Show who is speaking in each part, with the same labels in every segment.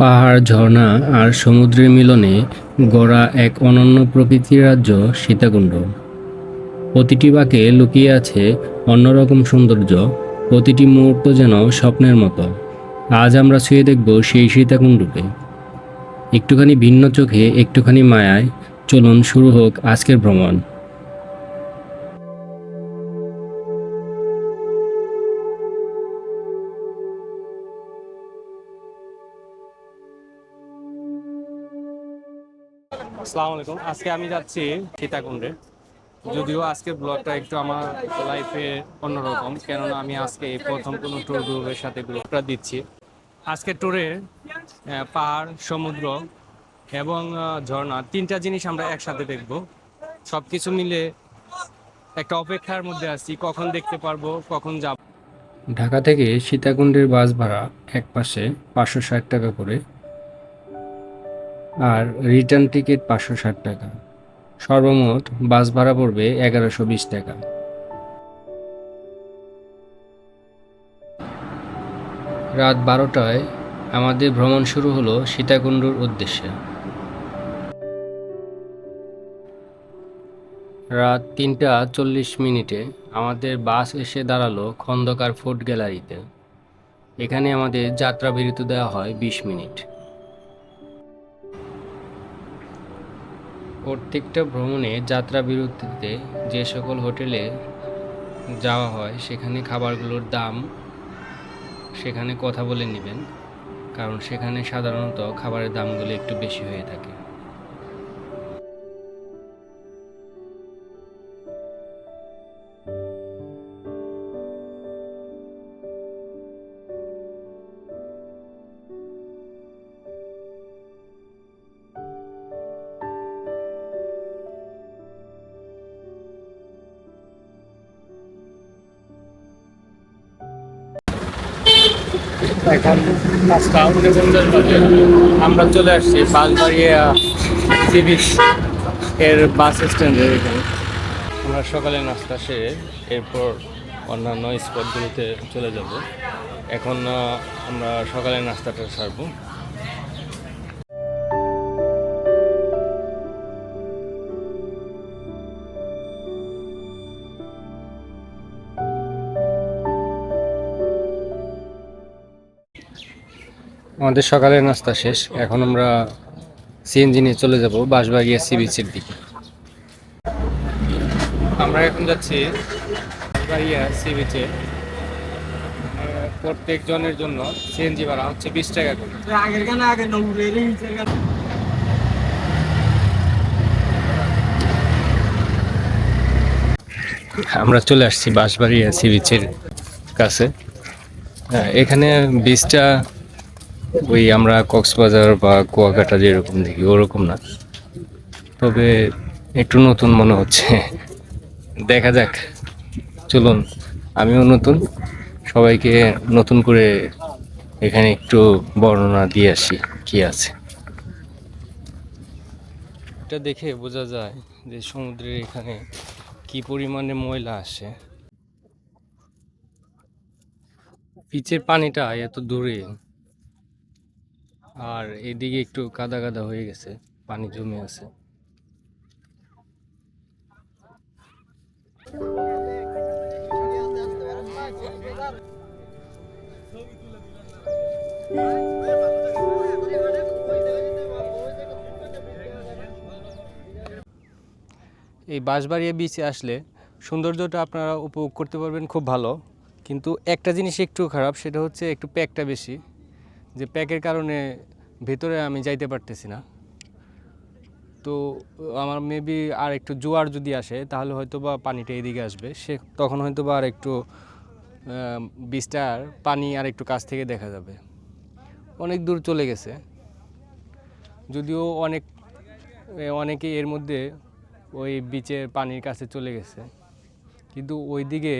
Speaker 1: পাহাড়, ঝর্ণা আর সমুদ্রের মিলনে গড়া এক অনন্য প্রকৃতির রাজ্য সীতাকুণ্ড। প্রতিটি বাঁকে লুকিয়ে আছে অন্যরকম সৌন্দর্য, প্রতিটি মুহূর্ত যেন স্বপ্নের মতো। আজ আমরা ছুঁয়ে দেখব সেই সীতাকুণ্ডকে। একটুখানি ভিন্ন চোখে, একটুখানি মায়ায়, চলুন শুরু হোক আজকের ভ্রমণ।
Speaker 2: আসসালামু আলাইকুম। আজকে আমি যাচ্ছি সীতাকুণ্ডে। যদিও আজকের ব্লগটা একটু আমার লাইফে অন্যরকম, কেননা আমি আজকে এই প্রথম কোনো ট্যুর গ্রুপের সাথে ব্লগটা দিচ্ছি। আজকে ট্যুরে পাহাড়, সমুদ্র এবং ঝর্ণা, তিনটা জিনিস আমরা একসাথে দেখব। সব কিছু মিলে একটা অপেক্ষার মধ্যে আছি, কখন দেখতে পারব, কখন যাব।
Speaker 1: ঢাকা থেকে সীতাকুণ্ডের বাস ভাড়া এক পাশে পাঁচশো ষাট টাকা করে। আর রিটার্ন টিকিট পাঁচশো ষাট টাকা। সর্বমোট বাস ভাড়া পড়বে এগারোশো বিশ টাকা। রাত বারোটায় আমাদের ভ্রমণ শুরু হলো সীতাকুণ্ডুর উদ্দেশ্যে। রাত তিনটা চল্লিশ মিনিটে আমাদের বাস এসে দাঁড়াল খন্দকার ফুড গ্যালারিতে। এখানে আমাদের যাত্রা বিরতি দেওয়া হয় বিশ মিনিট। প্রত্যেকটা ভ্রমণে যাত্রা বিরতিতে যে সকল হোটেলে যাওয়া হয়, সেখানে খাবারগুলোর দাম সেখানে কথা বলে নেবেন। কারণ সেখানে সাধারণত খাবারের দামগুলো একটু বেশি হয়ে থাকে।
Speaker 2: আমরা চলে আসছি বাঁশবাড়িয়া সি এর বাস স্ট্যান্ডে এখানে। আমরা সকালে নাস্তা সেরে এরপর অন্যান্য স্পটগুলোতে চলে যাব। এখন আমরা সকালে নাস্তাটা সারবো।
Speaker 1: আমাদের সকালের নাস্তা শেষ। এখন আমরা সিএনজি নিয়ে চলে যাব বাঁশবাড়িয়া সি বিচের দিকে।
Speaker 2: আমরা এখন যাচ্ছি বাড়িয়া সি প্রত্যেক জনের জন্য সিএনজি ভাড়া হচ্ছে বিশ টাকা করে।
Speaker 1: আমরা চলে আসছি বাঁশবাড়িয়া সি বিচের কাছে। এখানে বীজটা ওই আমরা কক্সবাজার বা কুয়াকাটা যেরকম দেখি, ওরকম না। তবে একটু নতুন মনে হচ্ছে। দেখা যাক। চলুন, আমিও নতুন। সবাইকে নতুন করে এখানে একটু বর্ণনা দিয়ে আসি কি আছে। এটা দেখে বোঝা যায় যে সমুদ্রের এখানে কি পরিমাণে ময়লা আসে। পিচের পানিটা এত দূরে আর এদিকে একটু কাদা কাদা হয়ে গেছে, পানি জমে আছে। এই বাঁশবাড়িয়া বিচে আসলে সৌন্দর্যটা আপনারা উপভোগ করতে পারবেন খুব ভালো। কিন্তু একটা জিনিস একটু খারাপ, সেটা হচ্ছে একটু প্যাকটা বেশি। যে প্যাকের কারণে ভেতরে আমি যাইতে পারতেছি না। তো আমার মেবি আর একটু জোয়ার যদি আসে, তাহলে হয়তো বা পানিটা এদিকে আসবে। সে তখন হয়তো বা আর একটু বীজটার পানি আর একটু কাছ থেকে দেখা যাবে। অনেক দূর চলে গেছে। যদিও অনেক অনেকে এর মধ্যে ওই বিচের পানির কাছে চলে গেছে। কিন্তু ওই দিকে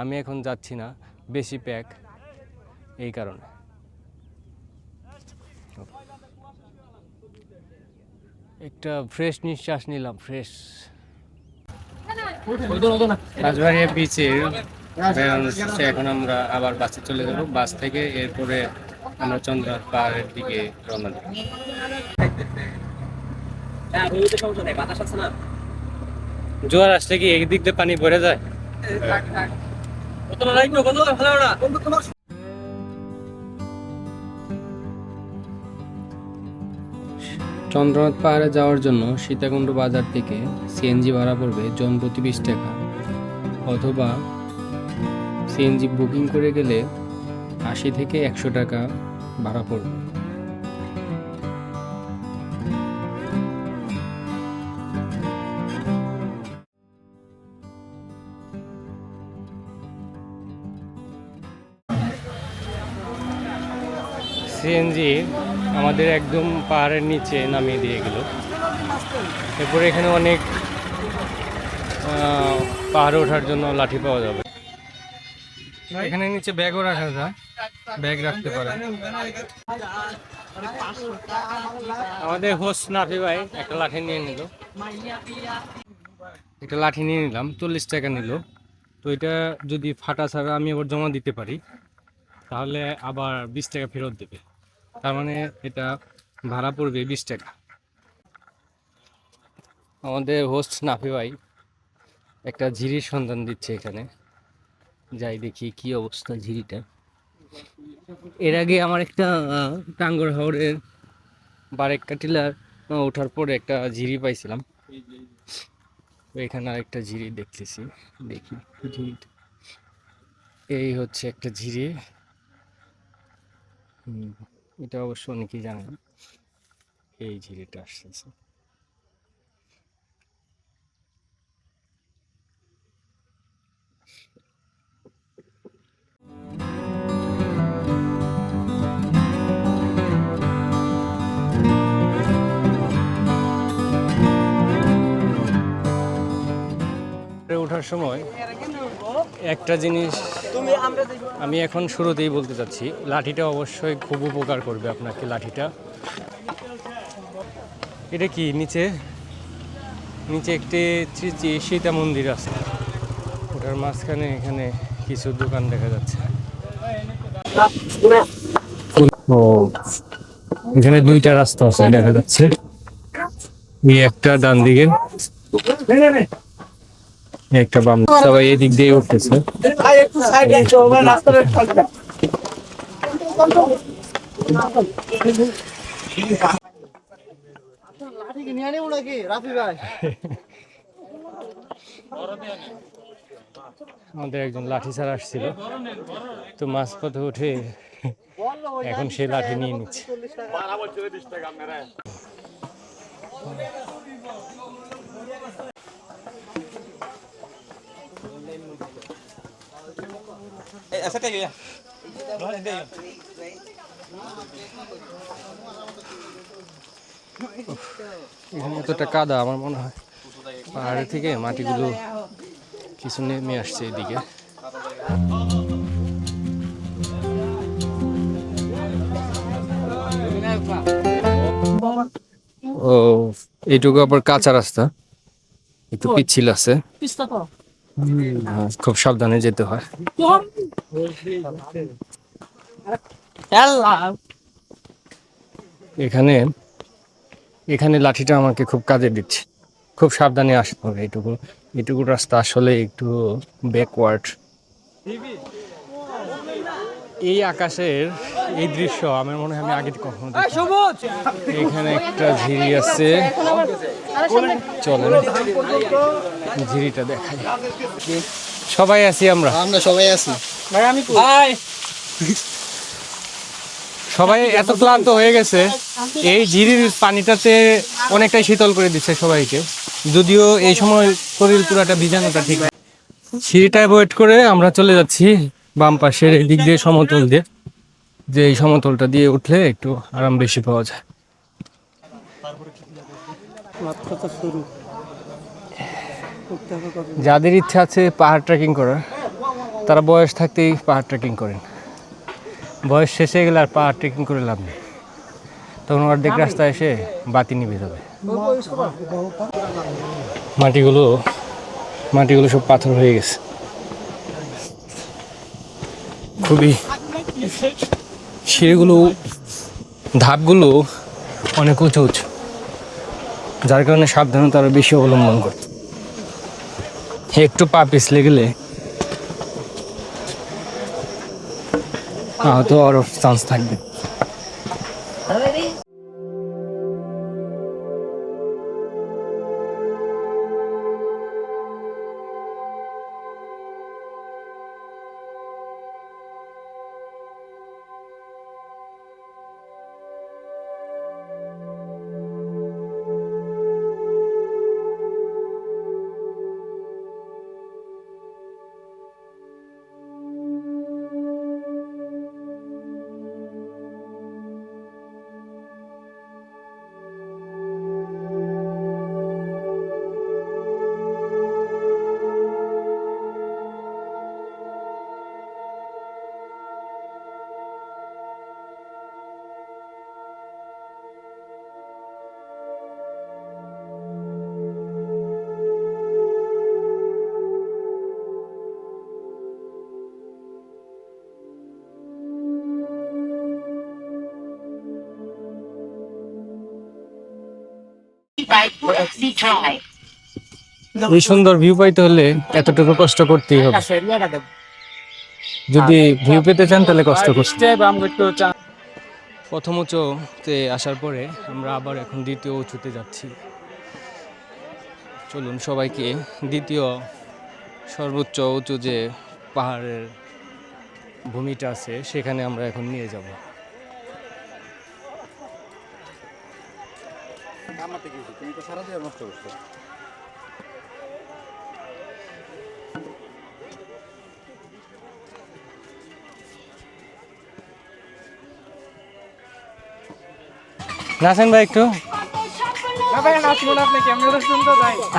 Speaker 1: আমি এখন যাচ্ছি না, বেশি প্যাক এই কারণে। একটা ফ্রেশ নিঃশ্বাস নিলাম ফ্রেশ রাজবাড়িয়া বিচের বেড়ানো এখন আমরা আবার বাসে চলে যাব। বাস থেকে এরপরে আমরা চন্দ্রার পাহাড়ের দিকে রওনা দিই জোয়ার আসলে কি এই দিক দিয়ে পানি ভরে যায়? চন্দ্রনাথ পাহাড়ে যাওয়ার জন্য সীতাকুণ্ড বাজার থেকে সিএনজি ভাড়া পড়বে জন প্রতি বিশ টাকা। অথবা সিএনজি বুকিং করে গেলে আশি থেকে একশো টাকা ভাড়া পড়বে। সিএনজি আমাদের একদম পাহাড়ের নিচে নামিয়ে দিয়ে গেল। এরপরে এখানে অনেক পাহাড়ে ওঠার জন্য লাঠি পাওয়া যাবে। এখানে নিচে ব্যাগও রাখা যায়। ব্যাগ রাখতে পারে। আমাদের হোস্ট নাফি ভাই একটা লাঠি নিয়ে নিল। একটা লাঠি নিয়ে নিলাম, চল্লিশ টাকা নিল। তো এটা যদি ফাটা ছাড়া আমি আবার জমা দিতে পারি, তাহলে আবার বিশ টাকা ফেরত দেবে। তার মানে এটা ভাড়া পড়বে বিশ টাকা। আমাদের হোস্ট নাফি ভাই একটা ঝিরির সন্ধান দিচ্ছে এখানে। যাই দেখি কি অবস্থা ঝিরিটা। এর আগে আমার একটা টাঙ্গর হাওড়ের বারেক্কা টিলার আহ, ওঠার পরে একটা ঝিরি পাইছিলাম। এখানে আরেকটা ঝিরি দেখতেছি দেখি এই হচ্ছে একটা ঝিরি। হুম, এটা অবশ্য অনেকেই জানে না। এই ঝিরিটা আসতেছে। ওঠার সময় একটা জিনিস আমি এখন শুরুতেই বলতে চাচ্ছি লাঠিটা অবশ্যই খুব উপকার করবে আপনাকে লাঠিটা। এটা কি নিচে? নিচে একটি সীতা মন্দির আছে। ওটার মাঝখানে এখানে কিছু দোকান দেখা যাচ্ছে। এখানে দুইটা রাস্তা আছে দেখা যাচ্ছে। এই একটা ডান দিকে। একটা বাম সবাই এদিক দিয়ে উঠতেছে। আমাদের একজন লাঠি ছাড়া আসছিল। তো মাঝপথে উঠে এখন সে লাঠি নিয়ে নিচ্ছে। এখানে এতটা কাদা আমার মনে হয় পাহাড়ের থেকে মাটিগুলো কিছু নেমে আসছে এদিকে ও এইটুকু আবার কাঁচা রাস্তা। একটু পিচ্ছিল আছে। খুব সাবধানে যেতে হয়। এখানে এখানে লাঠিটা আমাকে খুব কাজে দিচ্ছে। খুব সাবধানে আসতে হবে এটুকু এইটুকু রাস্তা আসলে একটু ব্যাকওয়ার্ড এই আকাশের এই দৃশ্য আমার মনে হয় আমি আগে কখনো। এখানে একটা ঝিরি আছে। চলেন। ঝিরিটা দেখাই। সবাই আছি আমরা?
Speaker 3: আমরা সবাই আছি। ভাই আমি
Speaker 1: সবাই এত ক্লান্ত হয়ে গেছে। এই ঝিরির পানিটাতে অনেকটাই শীতল করে দিচ্ছে সবাইকে। যদিও এই সময় শরীর পুরাটা ভিজানোটা ঠিক না। সিঁড়িটা অ্যাভয়েড করে আমরা চলে যাচ্ছি বাম পাশের এই দিক দিয়ে সমতল দিয়ে। যে এই সমতলটা দিয়ে উঠলে একটু আরাম বেশি পাওয়া যায়
Speaker 3: মাত্র তো শুরু করতে হবে কত
Speaker 1: যাদের ইচ্ছা আছে পাহাড় ট্রেকিং করার তারা বয়স থাকতেই পাহাড় ট্রেকিং করেন। বয়স শেষে গেলে আর পাহাড় ট্রেকিং করে লাভ নেই। তখন অর্ধেক রাস্তা এসে বাতি নিভে যাবে। মাটিগুলো মাটিগুলো সব পাথর হয়ে গেছে। খুবই সিঁড়িগুলো ধাপগুলো অনেক উঁচু উঁচু। যার কারণে সাবধানতা আরও বেশি অবলম্বন করত একটু পা পিছলে গেলে আহত আরও চান্স থাকবে। এই সুন্দর ভিউ পাইতে হলে এতটুকু কষ্ট করতেই হবে। যদি ভিউ পেতে চান তাহলে কষ্ট করতে প্রথম উঁচুতে আসার পরে আমরা আবার এখন দ্বিতীয় উঁচুতে যাচ্ছি। চলুন সবাইকে দ্বিতীয় সর্বোচ্চ উঁচু যে পাহাড়ের ভূমিটা আছে, সেখানে আমরা এখন নিয়ে যাব। নাচেন ভাই একটু।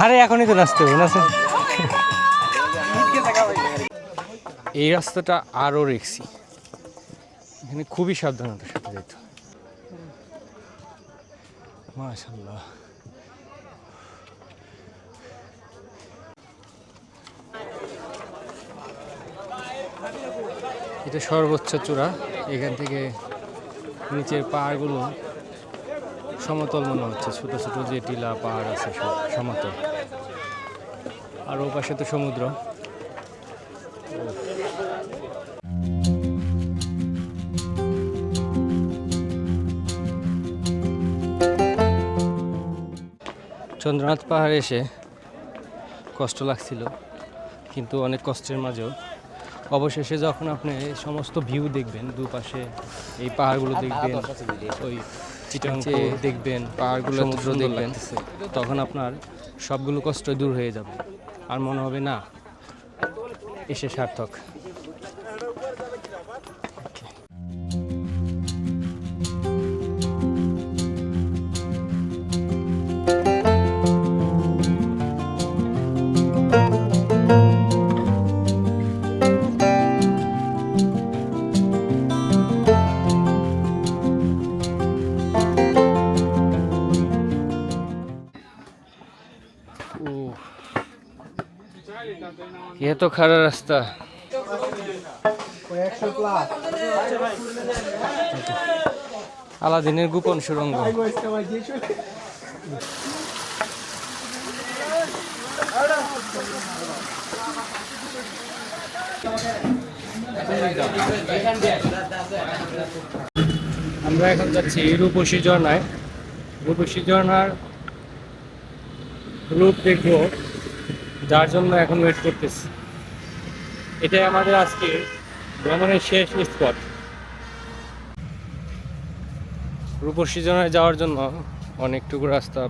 Speaker 1: আরে এখনই তো নাচতে হবে নাচেন এই রাস্তাটা আরও রিক্সি। এখানে খুবই সাবধানতার সাথে যেতে এটা সর্বোচ্চ চূড়া। এখান থেকে নিচের পাহাড়গুলো সমতল মনে হচ্ছে। ছোট ছোট যে টিলা পাহাড় আছে সব সমতল। আর ও পাশে তো সমুদ্র। চন্দ্রনাথ পাহাড়ে এসে কষ্ট লাগছিল কিন্তু অনেক কষ্টের মাঝেও। অবশেষে যখন আপনি সমস্ত ভিউ দেখবেন দুপাশে এই পাহাড়গুলো দেখবেন ওই চিটাংচে দেখবেন পাহাড়গুলো সমুদ্র দেখবেন তখন আপনার সবগুলো কষ্ট দূর হয়ে যাবে। আর মনে হবে না এসে সার্থক। ये तो खरा रास्ता আলাদিনের গোপন সুরঙ্গ আমরা এখন যাচ্ছি রূপসী ঝর্ণায় রূপসী ঝর্ণার রূপ দেখব, যার জন্য এখন ওয়েট করতেছি। এটাই আমাদের আজকে ভ্রমণের শেষ স্পট রূপসী জনায় যাওয়ার জন্য অনেকটুকু রাস্তা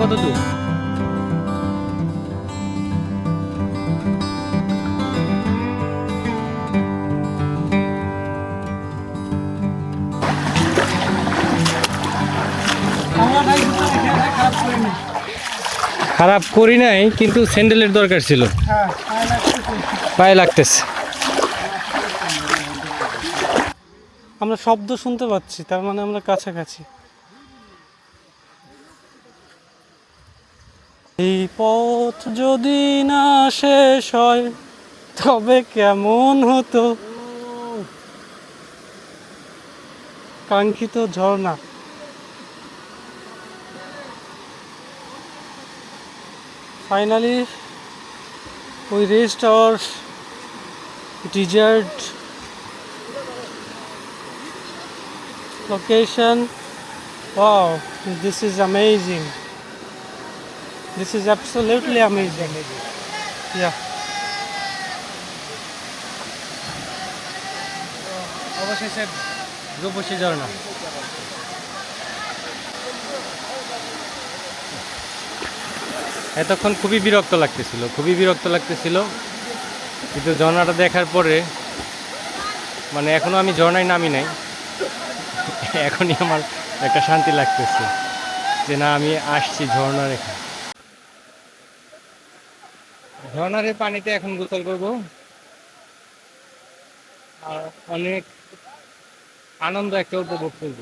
Speaker 1: কত দূর? খারাপ করি নাই, কিন্তু স্যান্ডেলের দরকার ছিল।
Speaker 3: পায়ে লাগতেছে।
Speaker 4: আমরা শব্দ শুনতে পাচ্ছি, তার মানে আমরা কাছাকাছি। এই পথ যদি না শেষ হয়, তবে কেমন হতো? কাঙ্ক্ষিত ঝর্ণা। Finally we rest our desert location wow this is amazing this is absolutely amazing. Yeah.
Speaker 1: ঝর্ণা। এতক্ষণ খুবই বিরক্ত লাগতেছিল, খুবই বিরক্ত লাগতেছিল। কিন্তু ঝর্ণাটা দেখার পরে মানে এখনও আমি ঝর্ণায় নামি নাই, এখনই আমার একটা শান্তি লাগতেছে যে না, আমি আসছি ঝর্ণা রেখে ঝর্ণার পানিতে এখন গোসল করব। আর অনেক আনন্দ একটা উপভোগ করব।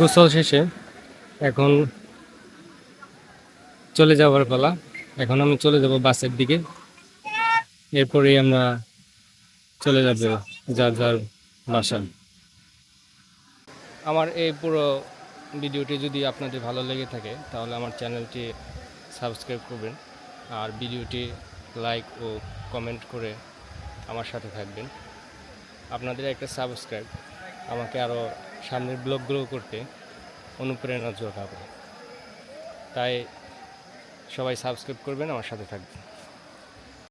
Speaker 1: গোসল শেষে এখন চলে যাওয়ার পালা। এখন আমি চলে যাব বাসের দিকে। এরপরেই আমরা চলে যাব যার যার বাসা। আমার এই পুরো ভিডিওটি যদি আপনাদের ভালো লেগে থাকে, তাহলে আমার চ্যানেলটি সাবস্ক্রাইব করবেন। আর ভিডিওটি লাইক ও কমেন্ট করে আমার সাথে থাকবেন। আপনাদের একটা সাবস্ক্রাইব আমাকে আরও সামনের ব্লগগুলো করতে অনুপ্রেরণা যোগাবে। তাই সবাই সাবস্ক্রাইব করবেন আমার সাথে থাকবেন।